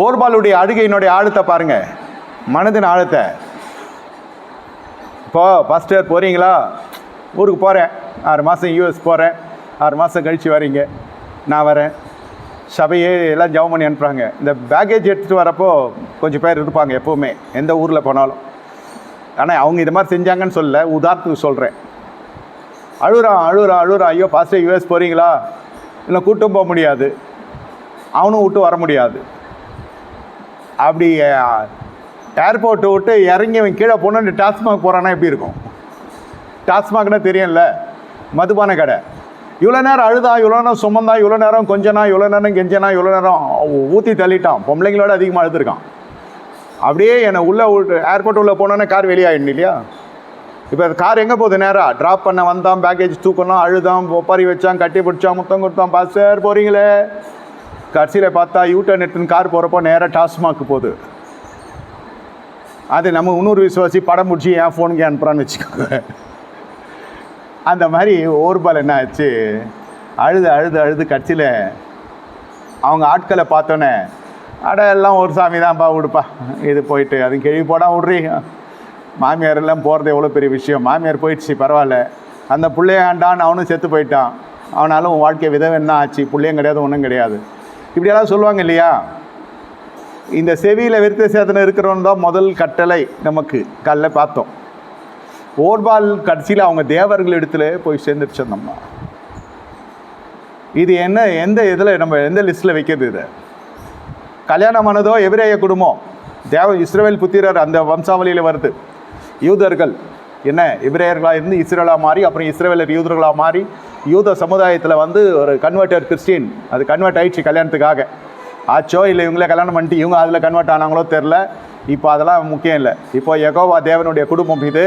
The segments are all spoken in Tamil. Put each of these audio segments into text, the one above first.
ஓர்பாலுடைய அழுகையினுடைய ஆழத்தை பாருங்க. மனதின் ஆழத்தை. இப்போ பாஸ்டர் போகிறீங்களா ஊருக்கு போகிறேன் ஆறு மாதம் யூஎஸ் போகிறேன் ஆறு மாதம் கழித்து வரீங்க. நான் வரேன். சபையே எல்லாம் ஜெபம் பண்ணி அனுப்புகிறாங்க இந்த பேக்கேஜ் எடுத்துகிட்டு வரப்போ கொஞ்சம் பேர் இருப்பாங்க எப்போவுமே. எந்த ஊரில் போனாலும். ஆனால் அவங்க இது மாதிரி செஞ்சாங்கன்னு சொல்லலை. உதாரணத்துக்கு சொல்கிறேன் அழுகிறான் அழுகிறான் அழுகிறான். ஐயோ பாஸ்டர் யூஎஸ் போகிறீங்களா இல்லை கூட்டும் போக முடியாது. அவனும் விட்டு வர முடியாது. அப்படி ஏர்போர்ட்டை விட்டு இறங்கி அவன் கீழே போனோன்னு டாஸ்மாக் போகிறான்னா எப்படி இருக்கும்? டாஸ்மாக்னா தெரியும்ல மதுபான கடை. இவ்வளோ நேரம் அழுதா இவ்வளோ நேரம் சுமந்தா இவ்வளோ நேரம் கொஞ்சனா இவ்வளோ நேரம் கெஞ்சனா இவ்வளோ நேரம் ஊற்றி தள்ளிட்டான். பொம்பளைங்களோட அதிகமாக அழுதுருக்கான். அப்படியே என்னை உள்ளே ஏர்போர்ட் உள்ளே போனோன்னே கார் வெளியாகிடும் இல்லையா? இப்போ கார் எங்கே போகுது நேராக ட்ராப் பண்ண வந்தான் பேக்கேஜ் தூக்கணும் அழுதான் ஒப்பாரி வச்சான் கட்டி பிடிச்சான் முத்தம் கொடுத்தான் பாஸ்டர் போகிறீங்களே கடைசியில் பார்த்தா யூட்டர்ன் எடுத்துன்னு கார் போகிறப்போ நேராக டாஸ்மாக் போகுது. அது நம்ம இன்னொரு விசுவாசி படம் முடிச்சு என் ஃபோனுக்கு அனுப்புகிறான்னு வச்சுக்கோங்க. அந்த மாதிரி ஓர்பால் என்ன ஆச்சு? அழுது அழுது அழுது கட்சியில் அவங்க ஆட்களை பார்த்தோன்னே அட எல்லாம் ஒரு சாமி தான்ப்பா விடுப்பா இது போயிட்டு அது கிழி போடா விட்றி மாமியார் எல்லாம் போகிறது எவ்வளோ பெரிய விஷயம். மாமியார் போயிடுச்சு பரவாயில்ல. அந்த பிள்ளைய ஆண்டான் அவனும் செத்து போயிட்டான். அவனாலும் உன் வாழ்க்கை விதம் என்ன ஆச்சு? பிள்ளையும் கிடையாது ஒன்றும் கிடையாது. இப்படியெல்லாம் சொல்லுவாங்க இல்லையா? இந்த செவியில் விருத்த சேதனம் இருக்கிறவன் தான் முதல் கட்டளை நமக்கு. கல்ல பார்த்தோம். ஓர்பால் கடைசியில் அவங்க தேவர்கள் இடத்துல போய் சேர்ந்துருச்சு இது என்ன எந்த இதில் நம்ம எந்த லிஸ்ட்டில் வைக்கிறது இது? கல்யாணமானதோ எபிரேய குடும்பம் தேவ இஸ்ரேல் புத்திரர் அந்த வம்சாவளியில் வருது. யூதர்கள். என்ன? இப்ரேயர்களாக இருந்து இஸ்ரேலாக மாறி அப்புறம் இஸ்ரேலர் யூதர்களாக மாறி யூத சமுதாயத்தில் வந்து ஒரு கன்வெர்டட் கிறிஸ்டின் அது கன்வெர்ட் ஆயிடுச்சு கல்யாணத்துக்காக. ஆச்சோ இல்லை இவங்களே கல்யாணம் பண்ணிட்டு இவங்க அதில் கன்வெர்ட் ஆனாங்களோ தெரில இப்போ அதெல்லாம் முக்கியம் இல்லை. இப்போ எகோவா தேவனுடைய குடும்பம் இது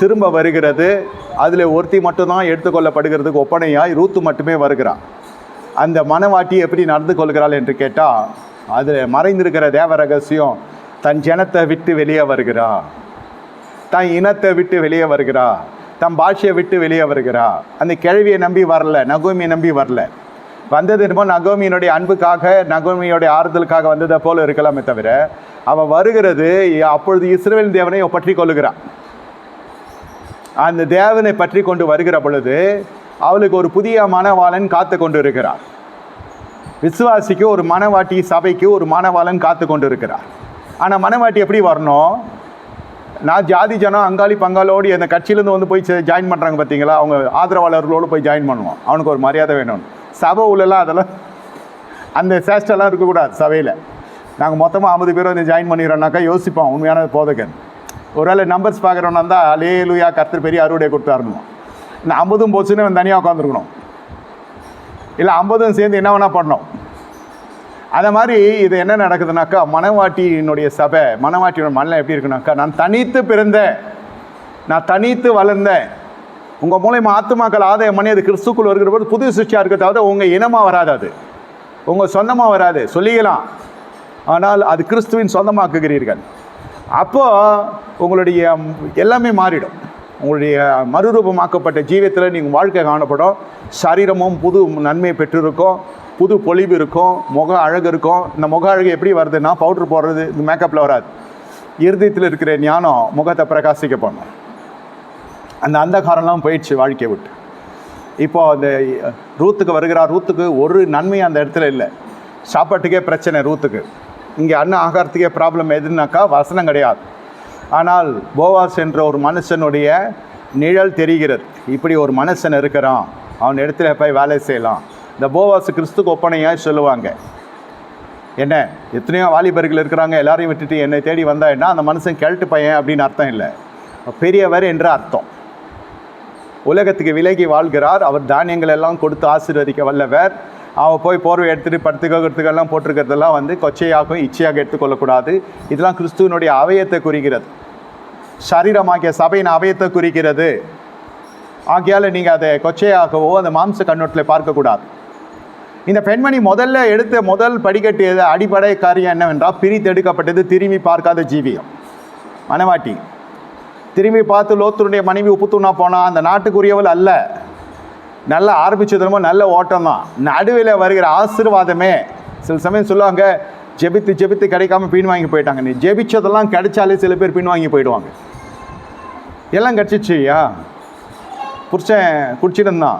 திரும்ப வருகிறது. அதில் ஒருத்தி மட்டும்தான் எடுத்துக்கொள்ளப்படுகிறதுக்கு ஒப்பனையாய் ரூத்து மட்டுமே வருகிறான். அந்த மனவாட்டி எப்படி நடந்து கொள்கிறாள் என்று கேட்டால் அதில் மறைந்திருக்கிற தேவ ரகசியம் தன் ஜனத்தை விட்டு வெளியே வருகிறா. தன் இனத்தை விட்டு வெளியே வருகிறா. தம் பாஷையை விட்டு வெளியே வருகிறா அந்த கிழவியை நம்பி வரல நகோமியை நம்பி வரல. வந்தது என்னமோ நகோமியினுடைய அன்புக்காக நகோமியோடைய ஆறுதலுக்காக வந்ததை போல இருக்கலாமே தவிர அவன் வருகிறது அப்பொழுது இஸ்ரேல் தேவனை பற்றி கொள்ளுகிறான். அந்த தேவனை பற்றி கொண்டு வருகிற பொழுது அவளுக்கு ஒரு புதிய மனவாளன் காத்து கொண்டு இருக்கிறார் விசுவாசிக்கு ஒரு மனவாட்டி சபைக்கு ஒரு மனவாளன் காத்து கொண்டு இருக்கிறார் ஆனால் மணவாட்டி எப்படி வரணும்? நான் ஜாதி ஜனம் அங்காளி பங்காளோடு அந்த கட்சியிலேருந்து வந்து போய் ஜாயின் பண்ணுறாங்க பார்த்தீங்களா அவங்க ஆதரவாளர்களோடு போய் ஜாயின் பண்ணுவோம். அவனுக்கு ஒரு மரியாதை வேணும். சபை உள்ளலாம் அதெல்லாம் அந்த சேஷ்டெல்லாம் இருக்கக்கூடாது சபையில். நாங்கள் மொத்தமாக ஐம்பது பேர் வந்து ஜாயின் பண்ணிடுறோம்னாக்கா யோசிப்போம். உண்மையான போதகன். ஒருவேளை நம்பர்ஸ் பார்க்குறோன்னா இருந்தால் அலேலுயா கர்த்தர் பெரிய அறுவடை கொடுத்தாருணும் இந்த ஐம்பதும் போச்சுன்னு தனியாக உட்காந்துருக்கணும் இல்லை ஐம்பதும் சேர்ந்து என்ன வேணால் பண்ணணும். அதை மாதிரி இது என்ன நடக்குதுனாக்கா மனவாட்டியினுடைய சபை மனவாட்டியோட மனநிலை எப்படி இருக்குனாக்கா நான் தனித்து பிறந்தேன். நான் தனித்து வளர்ந்தேன். உங்கள் மூலயமா ஆத்துமாக்கள் ஆதாயம் பண்ணி அது கிறிஸ்துக்குள் வருகிற போது புது சிருஷ்டியாக இருக்க தவிர உங்கள் இனமாக வராது அது. உங்கள் சொந்தமாக வராது. சொல்லிக்கலாம். ஆனால் அது கிறிஸ்துவின் சொந்தமாக்குகிறீர்கள். அப்போது உங்களுடைய எல்லாமே மாறிடும். உங்களுடைய மறுரூபமாக்கப்பட்ட ஜீவியத்தில் நீங்கள் வாழ்க்கை காணப்படும். சரீரமும் புது நன்மையை பெற்றிருக்கும். புது பொலிவு இருக்கும். முக அழகு இருக்கும். இந்த முக அழகு எப்படி வருதுன்னா பவுட்ரு போடுறது இந்த மேக்கப்பில் வராது. இருதயத்தில் இருக்கிற ஞானம் முகத்தை பிரகாசிக்க பண்ணும். அந்த அந்தகாரம்லாம் போயிடுச்சு வாழ்க்கையை விட்டு. இப்போ அந்த ரூத்துக்கு வருகிறார். ரூத்துக்கு ஒரு நன்மை அந்த இடத்துல இல்லை. சாப்பாட்டுக்கே பிரச்சனை ரூத்துக்கு. இங்கே அன்ன ஆகாரத்துக்கே ப்ராப்ளம் எதுனாக்கா வசனம் கிடையாது. ஆனால் போவாஸ் என்ற ஒரு மனுஷனுடைய நிழல் தெரிகிறது. இப்படி ஒரு மனுஷன் இருக்கிறான். அவன் இடத்துல போய் வேலை செய்யலாம். இந்த போவாஸ் கிறிஸ்துக்கு ஒப்பனையாக சொல்லுவாங்க. என்ன? எத்தனையோ வாலிபர்கள் இருக்கிறாங்க. எல்லாரையும் விட்டுட்டு என்னை தேடி வந்தா என்ன? அந்த மனுஷன் கிழட்டு பையன் அப்படின்னு அர்த்தம் இல்லை. பெரியவர் என்று அர்த்தம். உலகத்துக்கு விலகி வாழ்கிறார். அவர் தானியங்கள் எல்லாம் கொடுத்து ஆசீர்வதிக்க வல்லவர். அவன் போய் போர்வை எடுத்துகிட்டு படுத்துக்கிறதுக்கெல்லாம் போட்டிருக்கிறதெல்லாம் வந்து கொச்சையாகவும் இச்சையாக எடுத்துக்கொள்ளக்கூடாது. இதெல்லாம் கிறிஸ்துவனுடைய அவயத்தை குறிக்கிறது. சரீரமாகிய சபையின் அவயத்தை குறிக்கிறது. ஆகையால் நீங்கள் அதை கொச்சையாகவோ அந்த மாம்ச கண்ணோட்டில் பார்க்கக்கூடாது. இந்த பெண்மணி முதல்ல எடுத்த முதல் படிக்கட்டியது அடிப்படை காரியம் என்னவென்றால் பிரித்தெடுக்கப்பட்டது திரும்பி பார்க்காத ஜீவியம். மனவாட்டி திரும்பி பார்த்து லோத்தருடைய மனைவி உப்புத்துணா போனால் அந்த நாட்டுக்குரியவள் அல்ல. நல்ல ஆரம்பிச்சதுமோ நல்ல ஓட்டம் தான் நடுவில் வருகிற ஆசீர்வாதமே சில சமயம் சொல்லுவாங்க ஜெபித்து ஜெபித்து கிடைக்காம பின் வாங்கி போயிட்டாங்க. நீ ஜெபிச்சதெல்லாம் கிடைச்சாலே சில பேர் பின் வாங்கி போயிடுவாங்க. எல்லாம் கிடச்சிச்சியா புருஷன் குடிச்சிருந்தான்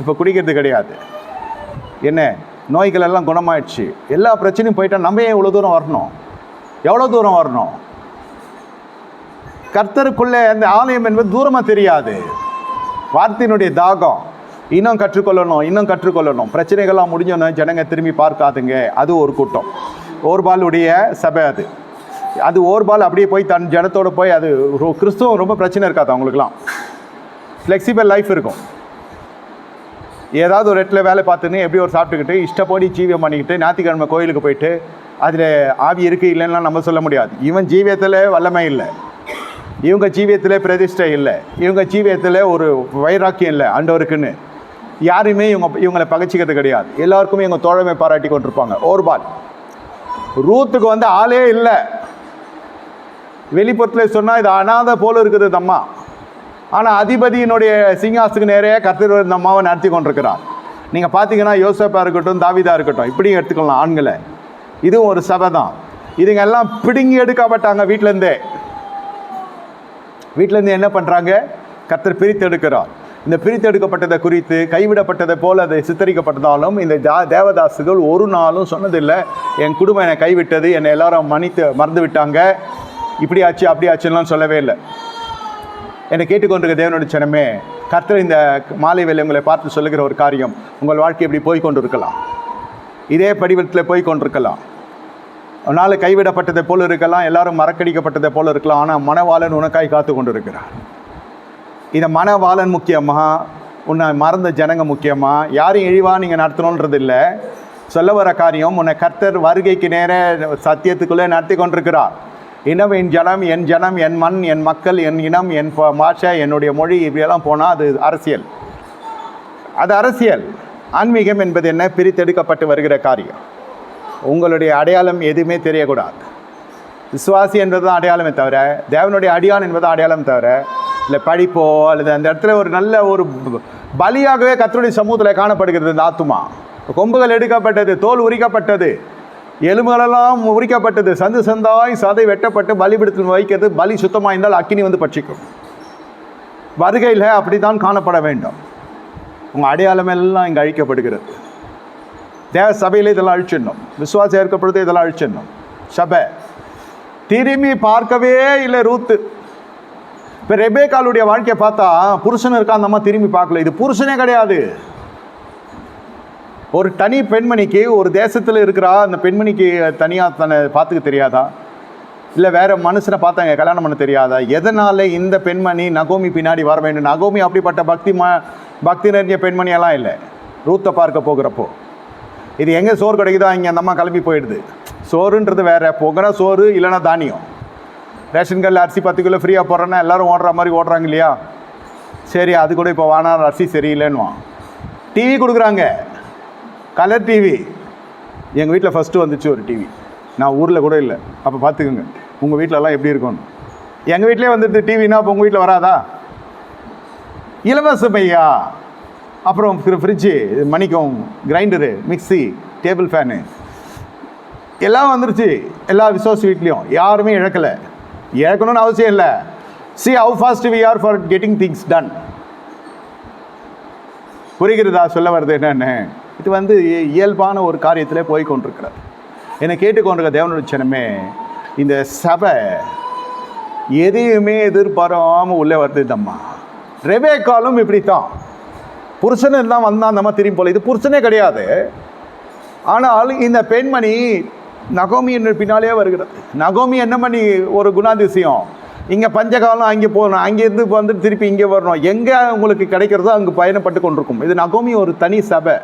இப்போ குடிக்கிறது கிடையாது. என்ன? நோய்கள் எல்லாம் குணமாயிடுச்சு. எல்லா பிரச்சனையும் போயிட்டா நம்ம ஏன் இவ்வளோ தூரம் வரணும்? எவ்வளோ தூரம் வரணும்? கர்த்தருக்குள்ளே அந்த ஆலயம் என்பது தூரமாக தெரியாது. வார்த்தையினுடைய தாகம். இன்னும் கற்றுக்கொள்ளணும் இன்னும் கற்றுக்கொள்ளணும். பிரச்சனைகள்லாம் முடிஞ்சோன்னு ஜனங்க திரும்பி பார்க்காதுங்க. அது ஒரு கூட்டம். ஓர்பாலுடைய சபை அது. அது ஓர்பால் அப்படியே போய் தன் ஜனத்தோட போய் அது கிறிஸ்துவம் ரொம்ப பிரச்சனை இருக்காது அவங்களுக்குலாம் ஃப்ளெக்சிபிள் லைஃப் இருக்கும். ஏதாவது ஒரு இடத்துல வேலை பார்த்துன்னு எப்படி ஒரு சாப்பிட்டுக்கிட்டு இஷ்டப்படி ஜீவியம் பண்ணிக்கிட்டு ஞாயிற்றுக்கிழமை கோயிலுக்கு போயிட்டு அதில் ஆவி இருக்குது இல்லைன்னா நம்ம சொல்ல முடியாது. இவன் ஜீவியத்தில் வல்லமை இல்லை. இவங்க ஜீவியத்தில் பிரதிஷ்டை இல்லை. இவங்க ஜீவியத்தில் ஒரு வைராக்கியம் இல்லை ஆண்டவருக்குன்னு யாருமே இவங்க இவங்களை பகைச்சிக்கிறது கிடையாது. எல்லாருக்குமே இவங்க தோழமை பாராட்டி கொண்டிருப்பாங்க. ஓர்பால் ரூத்துக்கு வந்து ஆளே இல்லை. வெளிப்புறத்தில் சொன்னால் இது அனாதை போல் இருக்குது இந்த அம்மா. ஆனால் அதிபதியினுடைய சிங்காசத்துக்கு நேரே கர்த்தர் இந்த அம்மாவை நடத்தி கொண்டிருக்கிறார். நீங்கள் பார்த்தீங்கன்னா யோசப்பாக இருக்கட்டும் தாவிதா இருக்கட்டும் இப்படியும் எடுத்துக்கலாம் ஆண்களை. இதுவும் ஒரு சபை தான். இதுங்க எல்லாம் பிடுங்கி எடுக்கப்பட்டாங்க வீட்டிலேருந்தே. வீட்டிலேருந்து என்ன பண்ணுறாங்க கர்த்தர் பிரித்தெடுக்கிறார். இந்த பிரித்து எடுக்கப்பட்டதை குறித்து கைவிடப்பட்டதை போல் அது சித்தரிக்கப்பட்டதாலும் இந்த ஜா தேவதாசுகள் ஒரு நாளும் சொன்னதில்லை. என் குடும்பம் என்னை கைவிட்டது என்னை எல்லாரும் மன்னித்து மறந்து விட்டாங்க இப்படி ஆச்சு அப்படி ஆச்சுலாம் சொல்லவே இல்லை. என்னை கேட்டுக்கொண்டிருக்க தேவனுடைய சனமே கர்த்தர் இந்த மாலை வேலை உங்களை பார்த்து சொல்லுகிற ஒரு காரியம் உங்கள் வாழ்க்கை இப்படி போய் கொண்டிருக்கலாம். இதே படிவத்தில் போய் கொண்டிருக்கலாம். உன்னால் கைவிடப்பட்டதை போல இருக்கலாம் எல்லாரும் மறக்கடிக்கப்பட்டதை போல இருக்கலாம் ஆனால் மனவாளன் உனக்காய் காத்து கொண்டு இருக்கிறார் இந்த மனவாளன் முக்கியமாக உன்னை மறந்த ஜனங்க முக்கியமாக யாரையும் இழிவாக நீங்கள் நடத்தணுன்றது இல்லை சொல்ல வர காரியம் உன்னை கர்த்தர் வருகைக்கு நேர சத்தியத்துக்குள்ளே நடத்தி கொண்டிருக்கிறார். இனம் என் ஜனம் என் ஜனம் என் மண் என் மக்கள் என் இனம் என் ப- பாஷை என்னுடைய மொழி இப்படியெல்லாம் போனால் அது அரசியல். அது அரசியல். ஆன்மீகம் என்பது என்ன? பிரித்தெடுக்கப்பட்டு வருகிற காரியம். உங்களுடைய அடையாளம் எதுவுமே தெரியக்கூடாது. விசுவாசி என்பது தான் அடையாளமே தவிர தேவனுடைய அடியான் என்பது தான் அடையாளம் தவிர இல்லை படிப்போ அல்லது அந்த இடத்துல ஒரு நல்ல ஒரு பலியாகவே கத்தருடைய சமூகத்தில் காணப்படுகிறது இந்த ஆத்துமா. கொம்புகள் எடுக்கப்பட்டது தோல் உரிக்கப்பட்டது. எலும்புகளெல்லாம் உரிக்கப்பட்டது சந்து சந்தாய் சதை வெட்டப்பட்டு பலிபிடத்தில் வைக்கிறது. பலி சுத்தமாக இருந்தால் அக்கினி வந்து பட்சிக்கும். வருகையில் அப்படி தான் காணப்பட வேண்டும். உங்கள் அடையாளம் எல்லாம் இங்கே அழிக்கப்படுகிறது. தேவ சபையில் இதெல்லாம் அழிச்சிடணும். விசுவாசம் ஏற்கப்படுறது இதெல்லாம் அழிச்சிடணும். சபை. திரும்பி பார்க்கவே இல்லை ரூத்து. இப்போ ரெபேக்காலுடைய வாழ்க்கையை பார்த்தா புருஷன் இருக்கா அந்த அம்மா திரும்பி பார்க்கல. இது புருஷனே கிடையாது. ஒரு தனி பெண்மணிக்கு ஒரு தேசத்தில் இருக்கிறா அந்த பெண்மணிக்கு தனியாக தன்னை பார்த்துக்க தெரியாதா? இல்லை வேறு மனுஷனை பார்த்தாங்க கல்யாணம் பண்ண தெரியாதா? எதனால் இந்த பெண்மணி நகோமி பின்னாடி வர வேண்டும்? நகோமி அப்படிப்பட்ட பக்தி ம பக்தி நிறைஞ்ச பெண்மணியெல்லாம் இல்லை. ரூத்தை பார்க்க போகிறப்போ. இது எங்கே சோறு கிடைக்குதோ இங்கே அந்த அம்மா கிளம்பி போயிடுது. சோறுன்றது வேறு போகிற சோறு இல்லைன்னா தானியம். ரேஷன் கார்டில் அரிசி பத்து கிலோ ஃப்ரீயாக போடுறேன்னா எல்லாரும் ஓடுற மாதிரி ஓடுறாங்க இல்லையா? சரி அது கூட இப்போ வானா அரிசி சரியில்லைன்னுவான். டிவி கொடுக்குறாங்க. கலர் டிவி எங்கள் வீட்டில் ஃபஸ்ட்டு வந்துச்சு ஒரு டிவி நான் ஊரில் கூட இல்லை. அப்போ பார்த்துக்குங்க உங்கள் வீட்டிலலாம் எப்படி இருக்கும்னு. எங்கள் வீட்டிலே வந்துடுது டிவினா அப்போ உங்கள் வீட்டில் வராதா? இலவசம் ஐயா. அப்புறம் ஃப்ரிட்ஜு மணிக்கும் கிரைண்டரு மிக்ஸி டேபிள் ஃபேனு எல்லாம் வந்துருச்சு. எல்லா விசோஸ் வீட்லேயும். யாருமே இழக்கலை. இழக்கணும்னு அவசியம் இல்லை. See how fast we are far getting things done புரிகிறதா? சொல்ல வருது என்னென்னு. இது வந்து இயல்பான ஒரு காரியத்தில் போய் கொண்டிருக்கிறது. என்னை கேட்டுக்கொண்டிருக்க தேவனுடைய சனமே இந்த சபை எதையுமே எதிர்பாராமல் உள்ளே வருது தம்மா இப்படி இப்படித்தான். புருஷன் எல்லாம் வந்தான் நம்ம திரும்பி போல. இது புருஷனே கிடையாது. ஆனால் இந்த பெண்மணி நகோமி பின்னாலே வருகிறது. நகோமி என்ன பண்ணி ஒரு குணாதிசயம்? இங்கே பஞ்சகாலம் அங்கே போகணும். அங்கேருந்து வந்துட்டு திருப்பி இங்கே வரணும். எங்கே உங்களுக்கு கிடைக்கிறதோ அங்கே பயணப்பட்டு கொண்டிருக்கும். இது நகோமி ஒரு தனி சபை.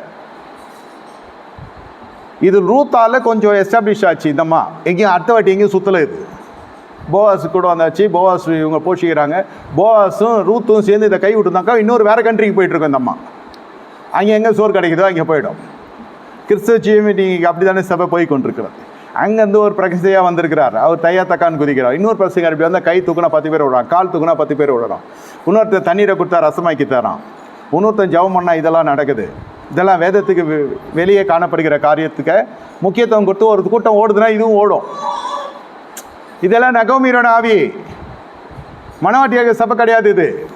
இது ரூத்தால் கொஞ்சம் எஸ்டாப்ளிஷ் ஆச்சு. இந்தம்மா எங்கேயும் அடுத்த வாட்டி எங்கேயும் சுற்றலை இது. போவாஸ் கூட வந்தாச்சு. போவாஸ் இவங்க போஷிக்கிறாங்க. போவாஸும் ரூத்தும் சேர்ந்து இதை கை விட்டுருந்தாக்கா இன்னொரு வேறு கண்ட்ரிக்கு போயிட்டுருக்கோம் இந்த அம்மா அங்கே எங்கே சோறு கிடைக்குதோ அங்கே போயிடும். கிறிஸ்தவ ஜீவனி அப்படி தானே சபை போய் கொண்டிருக்கிறது. அங்கேருந்து ஒரு பிரகசையாக வந்திருக்கிறார். அவர் தையா தக்கான்னு குதிக்கிறார். இன்னொரு பிரசங்க இப்படி வந்தால் கை தூக்குனா பத்து பேர் விடுறான் கால் தூக்குனா பத்து பேர் விடுறான் இன்னொருத்தர் தண்ணீரை கொடுத்தா ரசமாக்கி தரான். இன்னொருத்தன் ஜெபம் பண்ணால் இதெல்லாம் நடக்குது. இதெல்லாம் வேதத்துக்கு வெ- வெளியே காணப்படுகிற காரியத்துக்கு முக்கியத்துவம் கொடுத்து ஒரு கூட்டம் ஓடுதுன்னா இதுவும் ஓடும். இதெல்லாம் நகமீரோட ஆவி. மனவாட்டியாக சபை கிடையாது இது.